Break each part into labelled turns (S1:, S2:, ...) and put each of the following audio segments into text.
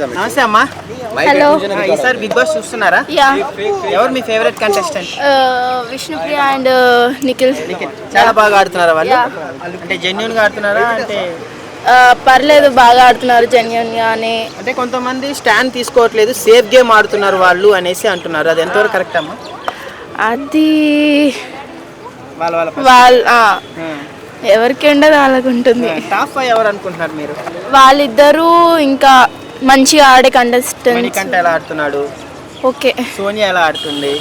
S1: నమస్తే అమ్మా.
S2: హలో
S1: ఈసారి బిగ్ బాస్ చూస్తున్నారా?
S2: యా.
S1: ఎవరు మీ favourite contestant
S2: Vishnupriya and Nikhil.
S1: చాలా బాగా ఆడుతున్నారా వాళ్ళు. అంటే జెన్యున్గా ఆడుతున్నారా? అంటే
S2: పర్లేదు బాగా ఆడుతున్నారు జెన్యున్ గానే.
S1: అంటే కొంతమంది స్టాండ్ తీసుకోవట్లేదు సేఫ్ గేమ్ ఆడుతున్నారు వాళ్ళు అనేసి అంటున్నారు. అది ఎంతవరకు కరెక్ట్ అమ్మా?
S2: అది
S1: వాళ్ళ
S2: ఎవరికి ఉండదు వాళ్ళకు ఉంటుంది
S1: టాప్ ఫైవ్ ఎవరు అనుకుంటున్నారు మీరు?
S2: వాళ్ళిద్దరూ ఇంకా మంచిగా ఆడే
S1: మణికంఠ ఎలా ఆడుతున్నాడు?
S2: ఓకే.
S1: సోనియా ఎలా ఆడుతుంది?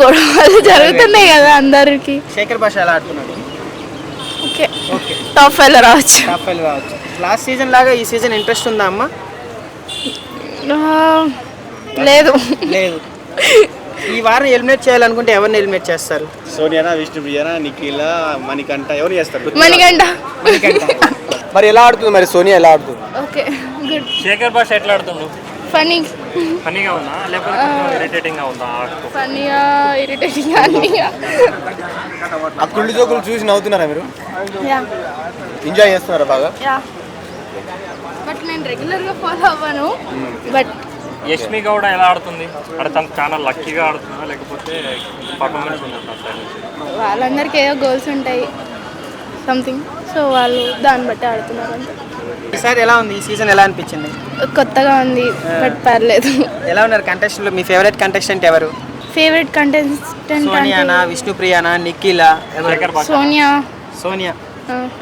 S2: గొడవలు జరుగుతున్నాయి కదా అందరికి.
S1: శేఖర్ భాష ఎలా ఆడుతున్నాడు?
S2: ఓకే.
S1: ఓకే.
S2: టాప్ ఫైవ్ రావచ్చు.
S1: టాప్ ఫైవ్ కావచ్చు లాస్ట్ సీజన్ లాగా ఈ సీజన్ ఇంట్రెస్ట్ ఉందా అమ్మా?
S2: ఆ, లేదు.
S1: లేదు. ఈ వారం ఎలిమినేట్ చేయాలనుకుంటే ఎవరిని ఎలిమినేట్ చేస్తారు?
S3: సోనియానా విష్ణుప్రియనా నిఖిల మణికంఠ ఎవరు చేస్తారు?
S2: మణిగంట
S3: మరి ఎలా ఆడుతుంది మరి? సోనియా ఎలా ఆడుతుంది?
S2: గుడ్
S4: శేఖర్ భాష ఎట్లా ఆడుతుండు?
S2: ఫనీ
S4: ఫనీగా ఉందా? లేకపోతే ఇరిటేటింగ్గా ఉందా?
S2: ఫన్నీగా ఇరిటేటింగ్ అన్నీగా
S3: ఆ కుళ్ళు జోకులు చూసి నవ్వుతున్నారా మీరు?
S2: యా
S3: ఎంజాయ్ చేస్తున్నారా బాగా?
S2: యా బట్ నేను రెగ్యులర్గా ఫాలో అవ్వను. బట్
S4: యష్మి గౌడ ఎలా ఆడుతుంది? అంటే తను చాలా లక్కీగా ఆడుతుందా? లేకపోతే పర్ఫార్మెన్స్ ఉందా?
S2: వాళ్ళందరికీ ఏదో గోల్స్ ఉంటాయి. సంథింగ్ సో వాళ్ళు దాన్ని బట్టి ఆడుతున్నారు అంతే.
S1: ఈసారి ఎలా ఉంది? ఈ సీజన్ ఎలా అనిపించింది?
S2: కొత్తగా ఉంది బట్ పర్లేదు.
S1: ఎలా ఉన్నారు కంటెస్టెంట్ మీ ఫేవరెట్ కంటెస్టెంట్ ఎవరు?
S2: ఫేవరెట్ కంటెస్టెంట్
S1: సోనియానా విష్ణుప్రియానా నిఖిలా? ఎవరు?
S2: సోనియా.
S1: సోనియా.
S2: ఆ,